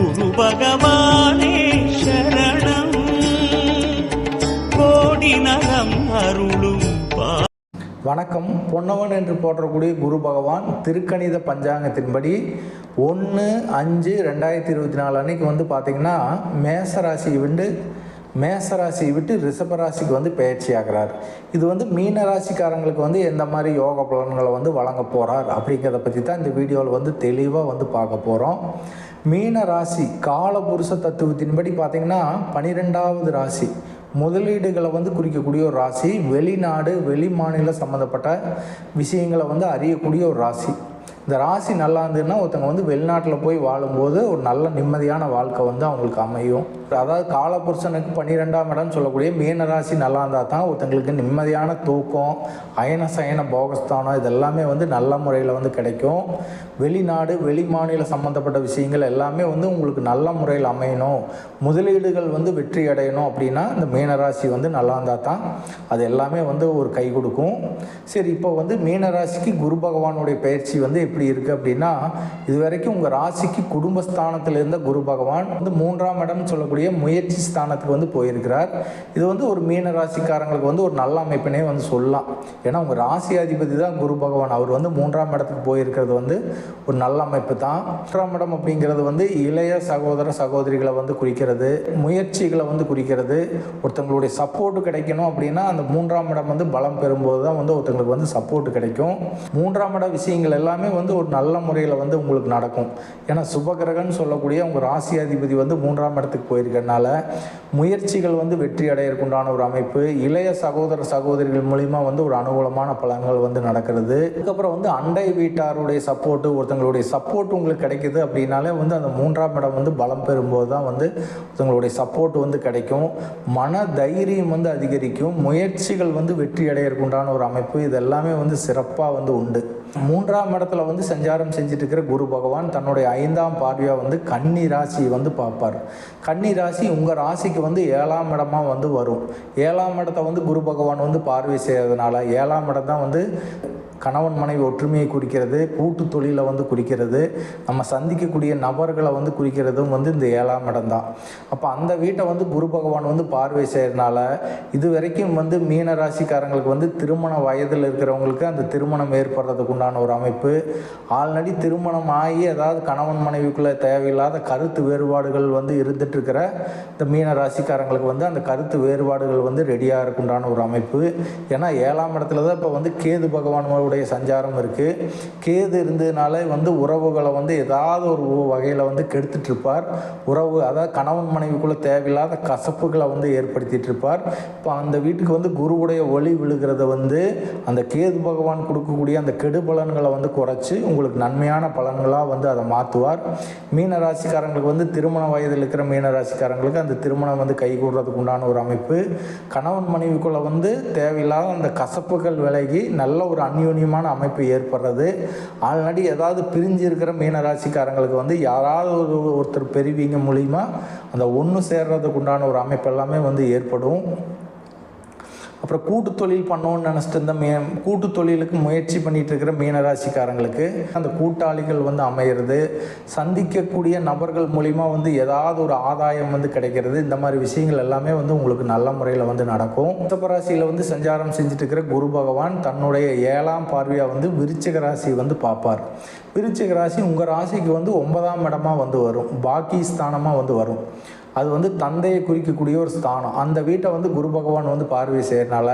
குரு பகவானே சரணம். கோடி நலம் அருளும் வணக்கம். பொன்னவன் என்று போற்றக்கூடிய குரு பகவான் திருக்கணித பஞ்சாங்கத்தின்படி ஒன்று அஞ்சு ரெண்டாயிரத்தி இருபத்தி நாலு அன்னைக்கு வந்து பார்த்திங்கன்னா மேசராசி விண்டு மேசராசியை விட்டு ரிஷபராசிக்கு வந்து பயிற்சி ஆகிறார் இது வந்து மீன ராசிக்காரங்களுக்கு வந்து எந்த மாதிரி யோக பலன்களை வந்து வழங்க போகிறார் அப்படிங்கிறத பற்றி தான் இந்த வீடியோவில் வந்து தெளிவாக வந்து பார்க்க போகிறோம் மீன ராசி காலபுருஷ தத்துவத்தின்படி பார்த்திங்கன்னா பனிரெண்டாவது ராசி. முதலீடுகளை வந்து குறிக்கக்கூடிய ஒரு ராசி. வெளிநாடு வெளி மாநிலம் சம்மந்தப்பட்ட விஷயங்களை வந்து அறியக்கூடிய ஒரு ராசி. இந்த ராசி நல்லா இருந்ததுன்னா ஒருத்தங்க வந்து வெளிநாட்டில் போய் வாழும்போது ஒரு நல்ல நிம்மதியான வாழ்க்கை வந்து அவங்களுக்கு அமையும். அதாவது காலபுருஷனுக்கு பன்னிரெண்டாம் இடம் சொல்லக்கூடிய மீன ராசி நல்லா இருந்தால் தான் ஒருத்தங்களுக்கு நிம்மதியான தூக்கம் அயன சயன போகஸ்தானம் இதெல்லாமே வந்து நல்ல முறையில் வந்து கிடைக்கும். வெளிநாடு வெளி மாநில சம்மந்தப்பட்ட விஷயங்கள் எல்லாமே வந்து உங்களுக்கு நல்ல முறையில் அமையணும். முதலீடுகள் வந்து வெற்றி அடையணும் அப்படின்னா இந்த மீனராசி வந்து நல்லா இருந்தால் தான் அது எல்லாமே வந்து ஒரு கை கொடுக்கும். சரி இப்போ வந்து மீனராசிக்கு குரு பகவானுடைய பயிற்சி வந்து எப்படி இருக்குது அப்படின்னா இது வரைக்கும் உங்கள் ராசிக்கு குடும்பஸ்தானத்தில் இருந்த குரு பகவான் வந்து மூன்றாம் இடம் சொல்லக்கூடிய முயற்சி ஸ்தானத்துக்கு வந்து போயிருக்கிறார். இது வந்து ஒரு மீன ராசிக்காரங்களுக்கு வந்து ஒரு நல்ல அமைப்பினே வந்து சொல்லலாம். ஏன்னா உங்கள் ராசி அதிபதி தான் குரு பகவான். அவர் வந்து மூன்றாம் இடத்துக்கு போயிருக்கிறது வந்து ஒரு நல்ல அமைப்பு தான். மூன்றாம் இடம் அப்படிங்கிறது வந்து இளைய சகோதர சகோதரிகளை வந்து குறிக்கிறது முயற்சிகளை வந்து குறிக்கிறது. ஒருத்தங்களுடைய சப்போர்ட் கிடைக்கணும் அப்படின்னா அந்த மூன்றாம் இடம் வந்து பலம் பெறும்போது தான் வந்து ஒருத்தங்களுக்கு வந்து சப்போர்ட் கிடைக்கும். மூன்றாம் இட விஷயங்கள் எல்லாமே வந்து ஒரு நல்ல முறையில் வந்து உங்களுக்கு நடக்கும். ஏன்னா சுபகிரகன் சொல்லக்கூடிய உங்கள் ராசி அதிபதி வந்து மூன்றாம் இடத்துக்கு போயிருக்கனால முயற்சிகள் வந்து வெற்றி அடையறதுக்குண்டான ஒரு அமைப்பு இளைய சகோதர சகோதரிகள் மூலிமா வந்து ஒரு அனுகூலமான பலன்கள் வந்து நடக்கிறது. அதுக்கப்புறம் வந்து அண்டை வீட்டாருடைய சப்போர்ட்டு ஒருத்தங்களுடைய சப்போர்ட் உங்களுக்கு கிடைக்குது அப்படின்னாலே வந்து அந்த மூன்றாம் இடம் வந்து பலம் பெறும்போது தான் வந்து ஒருத்தங்களுடைய சப்போர்ட் வந்து கிடைக்கும். மன தைரியம் வந்து அதிகரிக்கும். முயற்சிகள் வந்து வெற்றி அடையறதுக்குண்டான ஒரு அமைப்பு. இது எல்லாமே வந்து சிறப்பாக வந்து உண்டு. மூன்றாம் இடத்துல வந்து சஞ்சாரம் செஞ்சுட்டு இருக்கிற குரு பகவான் தன்னுடைய ஐந்தாம் பார்வையாக வந்து கன்னி ராசியை வந்து பார்ப்பார். கன்னி ராசி உங்கள் ராசிக்கு வந்து ஏழாம் இடமாக வந்து வரும். ஏழாம் இடத்த வந்து குரு பகவான் வந்து பார்வை செய்யறதுனால ஏழாம் இடம் தான் வந்து கணவன் மனைவி ஒற்றுமையை குறிக்கிறது கூட்டு தொழிலை வந்து குறிக்கிறது நம்ம சந்திக்கக்கூடிய நபர்களை வந்து குறிக்கிறதும் வந்து இந்த ஏழாம் இடம் தான். அப்போ அந்த வீட்டை வந்து குரு பகவான் வந்து பார்வை செய்கிறதுனால இது வரைக்கும் வந்து மீன ராசிக்காரங்களுக்கு வந்து திருமண வயதில் இருக்கிறவங்களுக்கு அந்த திருமணம் ஏற்படுறதுக்கு உண்டான ஒரு அமைப்பு. ஆல்ரெடி திருமணம் ஆகி ஏதாவது கணவன் மனைவிக்குள்ளே தேவையில்லாத கருத்து வேறுபாடுகள் வந்து இருந்துட்டுருக்கிற இந்த மீன ராசிக்காரங்களுக்கு வந்து அந்த கருத்து வேறுபாடுகள் வந்து ரெடியாக இருக்குண்டான ஒரு அமைப்பு. ஏன்னா ஏழாம் இடத்துல தான் இப்போ வந்து கேது பகவானுடைய சஞ்சாரம் இருக்குது கேது இருந்ததுனால வந்து உறவுகளை வந்து ஏதாவது ஒரு வகையில் வந்து கெடுத்துட்டு இருப்பார் உறவு அதாவது கணவன் மனைவிக்குள்ளே தேவையில்லாத கசப்புகளை வந்து ஏற்படுத்திட்டு இருப்பார் இப்போ அந்த வீட்டுக்கு வந்து குருவுடைய ஒளி விழுகிறத வந்து அந்த கேது பகவான் கொடுக்கக்கூடிய அந்த கெடு பலன்களை வந்து குறைச்சி உங்களுக்கு நன்மையான பலன்களாக வந்து அதை மாற்றுவார் மீன ராசிக்காரங்களுக்கு வந்து திருமண வயதில் இருக்கிற மீன ராசிக்காரங்களுக்கு அந்த திருமணம் வந்து கைகூடுறதுக்கு உண்டான ஒரு அமைப்பு. கணவன் மனைவிக்குள்ளே வந்து தேவையில்லாத அந்த கசப்புகள் விலகி நல்ல ஒரு அந்யூன்யமான அமைப்பு ஏற்படுறது. ஆல்ரெடி ஏதாவது பிரிஞ்சு இருக்கிற மீன ராசிக்காரங்களுக்கு வந்து யாராவது ஒரு ஒருத்தர் பெரியவங்க மூலிமா அந்த ஒன்று சேர்றதுக்கு உண்டான ஒரு அமைப்பு எல்லாமே வந்து ஏற்படும். அப்புறம் கூட்டு தொழில் பண்ணோன்னு நினச்சிட்டு இருந்த மே கூட்டு தொழிலுக்கு முயற்சி பண்ணிட்டு இருக்கிற மீனராசிக்காரங்களுக்கு அந்த கூட்டாளிகள் வந்து அமையிறது சந்திக்கக்கூடிய நபர்கள் மூலிமா வந்து ஏதாவது ஒரு ஆதாயம் வந்து கிடைக்கிறது இந்த மாதிரி விஷயங்கள் எல்லாமே வந்து உங்களுக்கு நல்ல முறையில் வந்து நடக்கும். ரிஷபராசியில் வந்து சஞ்சாரம் செஞ்சுட்டு இருக்கிற குரு பகவான் தன்னுடைய ஏழாம் பார்வையாக வந்து விருச்சிக ராசி வந்து பார்ப்பார். விருச்சிக ராசி உங்கள் ராசிக்கு வந்து ஒன்பதாம் இடமாக வந்து வரும் பாக்கி ஸ்தானமாக வந்து வரும். அது வந்து தந்தையை குறிக்கக்கூடிய ஒரு ஸ்தானம். அந்த வீட்டை வந்து குரு பகவான் வந்து பார்வை செய்யறதுனால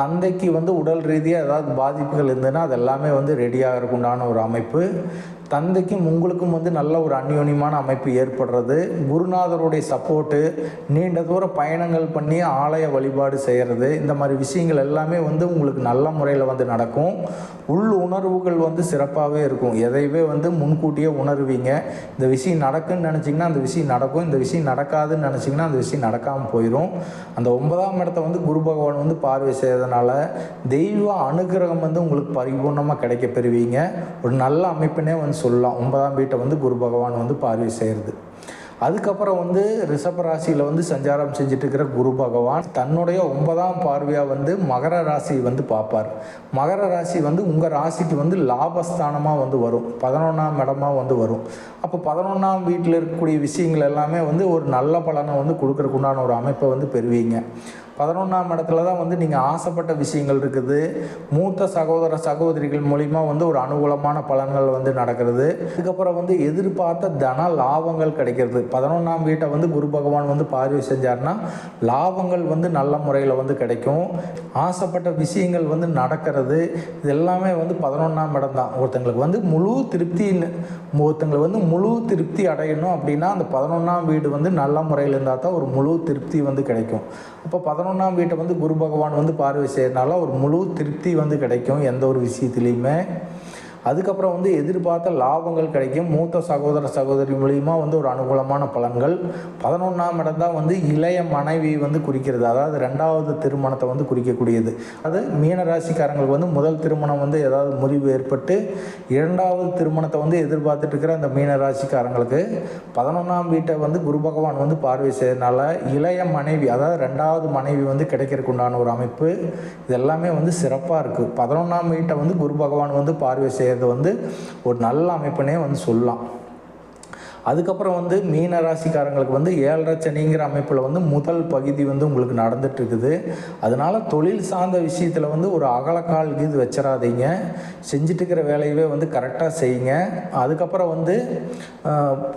தந்தைக்கு வந்து உடல் ரீதியாக ஏதாவது பாதிப்புகள் இருந்ததுன்னா அது எல்லாமே வந்து ரெடியாக உண்டான ஒரு அமைப்பு. தந்தைக்கும் உங்களுக்கும் வந்து நல்ல ஒரு அந்யோன்யமான அமைப்பு ஏற்படுறது. குருநாதருடைய சப்போர்ட்டு நீண்ட தூர பயணங்கள் பண்ணி ஆலய வழிபாடு செய்கிறது இந்த மாதிரி விஷயங்கள் எல்லாமே வந்து உங்களுக்கு நல்ல முறையில் வந்து நடக்கும். உள் உணர்வுகள் வந்து சிறப்பாகவே இருக்கும். எதையவே வந்து முன்கூட்டியே உணர்வீங்க. இந்த விஷயம் நடக்குன்னு நினச்சிங்கன்னா அந்த விஷயம் நடக்கும். இந்த விஷயம் நடக்காதுன்னு நினச்சிங்கன்னா அந்த விஷயம் நடக்காமல் போயிடும் அந்த ஒன்பதாம் இடத்த வந்து குரு பகவான் வந்து பார்வை செய்யறதுனால தெய்வ அனுகிரகம் வந்து உங்களுக்கு பரிபூர்ணமாக கிடைக்க பெறுவீங்க. ஒரு நல்ல அமைப்பினே வந்து சொல்லலாம். ஒன்பதாம் வீட்டை வந்து குரு பகவான் வந்து பார்வை செய்கிறது அதுக்கப்புறம் வந்து ரிஷப ராசியில் வந்து சஞ்சாரம் செஞ்சுட்டு இருக்கிற குரு பகவான் தன்னுடைய ஒன்பதாம் பார்வையாக வந்து மகர ராசி வந்து பார்ப்பார். மகர ராசி வந்து உங்கள் ராசிக்கு வந்து லாபஸ்தானமாக வந்து வரும். பதினொன்றாம் இடமா வந்து வரும். அப்போ பதினொன்றாம் வீட்டில் இருக்கக்கூடிய விஷயங்கள் எல்லாமே வந்து ஒரு நல்ல பலனை வந்து கொடுக்குறக்குண்டான ஒரு அமைப்பை வந்து பெறுவீங்க. பதினொன்றாம் இடத்துல தான் வந்து நீங்கள் ஆசைப்பட்ட விஷயங்கள் இருக்குது. மூத்த சகோதர சகோதரிகள் மூலிமா வந்து ஒரு அனுகூலமான பலன்கள் வந்து நடக்கிறது. அதுக்கப்புறம் வந்து எதிர்பார்த்த தன லாபங்கள் கிடைக்கிறது. பதினொன்றாம் வீட்டை வந்து குரு பகவான் வந்து பார்வை செஞ்சார்னா லாபங்கள் வந்து நல்ல முறையில் வந்து கிடைக்கும். ஆசைப்பட்ட விஷயங்கள் வந்து நடக்கிறது. இது எல்லாமே வந்து பதினொன்றாம் இடம் தான். ஒருத்தங்களுக்கு வந்து முழு திருப்தி ஒருத்தங்களை வந்து முழு திருப்தி அடையணும் அப்படின்னா அந்த பதினொன்றாம் வீடு வந்து நல்ல முறையில் இருந்தால் தான் ஒரு முழு திருப்தி வந்து கிடைக்கும். அப்போ பதினொன்றாம் வீட்டை வந்து குரு பகவான் வந்து பார்வை செய்யறதுனால ஒரு முழு திருப்தி வந்து கிடைக்கும் எந்த ஒரு விஷயத்துலையுமே. அதுக்கப்புறம் வந்து எதிர்பார்த்த லாபங்கள் கிடைக்கும். மூத்த சகோதர சகோதரி மூலியமா வந்து ஒரு அனுகூலமான பலன்கள். பதினொன்றாம் இடம் தான் வந்து இளைய மனைவி வந்து குறிக்கிறது. அதாவது ரெண்டாவது திருமணத்தை வந்து குறிக்கக்கூடியது. அது மீனராசிக்காரங்களுக்கு வந்து முதல் திருமணம் வந்து ஏதாவது முறிவு ஏற்பட்டு இரண்டாவது திருமணத்தை வந்து எதிர்பார்த்துட்டு இருக்கிற அந்த மீன ராசிக்காரங்களுக்கு பதினொன்றாம் வீட்டை வந்து குரு பகவான் வந்து பார்வை செய்யறதுனால இளைய மனைவி அதாவது ரெண்டாவது மனைவி வந்து கிடைக்கிறதுக்கு உண்டான ஒரு அமைப்பு. இது எல்லாமே வந்து சிறப்பாக இருக்குது பதினொன்றாம் வீட்டை வந்து குரு பகவான் வந்து பார்வை சேர்ந்து வந்து ஒரு நல்ல அமைப்புனே வந்து சொல்லலாம். அதுக்கப்புறம் வந்து மீன ராசிக்காரங்களுக்கு வந்து ஏழரை சனிங்கிற அமைப்பில் வந்து முதல் பகுதி வந்து உங்களுக்கு நடந்துட்டுருக்குது. அதனால் அதனால தொழில் சார்ந்த விஷயத்தில் வந்து ஒரு அகலக்கால் இது வச்சிடாதீங்க செஞ்சுட்டு இருக்கிற வேலையவே வந்து கரெக்டாக செய்யுங்க. அதுக்கப்புறம் வந்து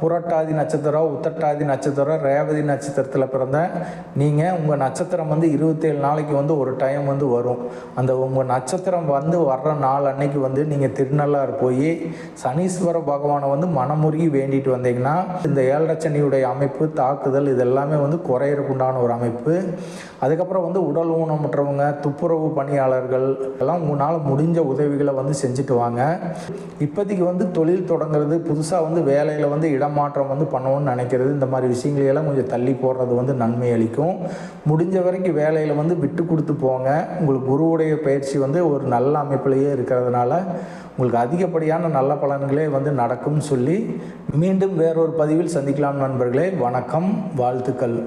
புரட்டாதி நட்சத்திரம் உத்தட்டாதி நட்சத்திரம் ரேவதி நட்சத்திரத்தில் பிறந்த நீங்கள் உங்கள் நட்சத்திரம் வந்து இருபத்தேழு நாளைக்கு வந்து ஒரு டைம் வந்து வரும். அந்த உங்கள் நட்சத்திரம் வந்து வர்ற நாள் அன்னைக்கு வந்து நீங்கள் திருநள்ளாறு போய் சனீஸ்வர பகவானை வந்து மனமுருகி வேண்டிட்டு பார்த்தீங்கன்னா இந்த ஏழரை சனியுடைய அமைப்பு தாக்குதல் இது எல்லாமே வந்து குறையறதுக்கு உண்டான ஒரு அமைப்பு. அதுக்கப்புறம் வந்து உடல் ஊனமுற்றவங்க துப்புரவு பணியாளர்கள் எல்லாம் உங்களால் முடிஞ்ச உதவிகளை வந்து செஞ்சுட்டு வாங்க. இப்போதைக்கு வந்து தொழில் தொடங்குறது புதுசாக வந்து வேலையில் வந்து இடமாற்றம் வந்து பண்ணணும்னு நினைக்கிறது இந்த மாதிரி விஷயங்களையெல்லாம் கொஞ்சம் தள்ளி போடுறது வந்து நன்மை அளிக்கும். முடிஞ்ச வரைக்கும் வேலையில் வந்து விட்டு கொடுத்து போங்க. உங்களுக்கு குருவுடைய பயிற்சி வந்து ஒரு நல்ல அமைப்பிலேயே இருக்கிறதுனால உங்களுக்கு அதிகப்படியான நல்ல பலன்களே வந்து நடக்கும்னு சொல்லி மீண்டும் வேறொரு பதிவில் சந்திக்கலாம் நண்பர்களே. வணக்கம் வாழ்த்துக்கள்.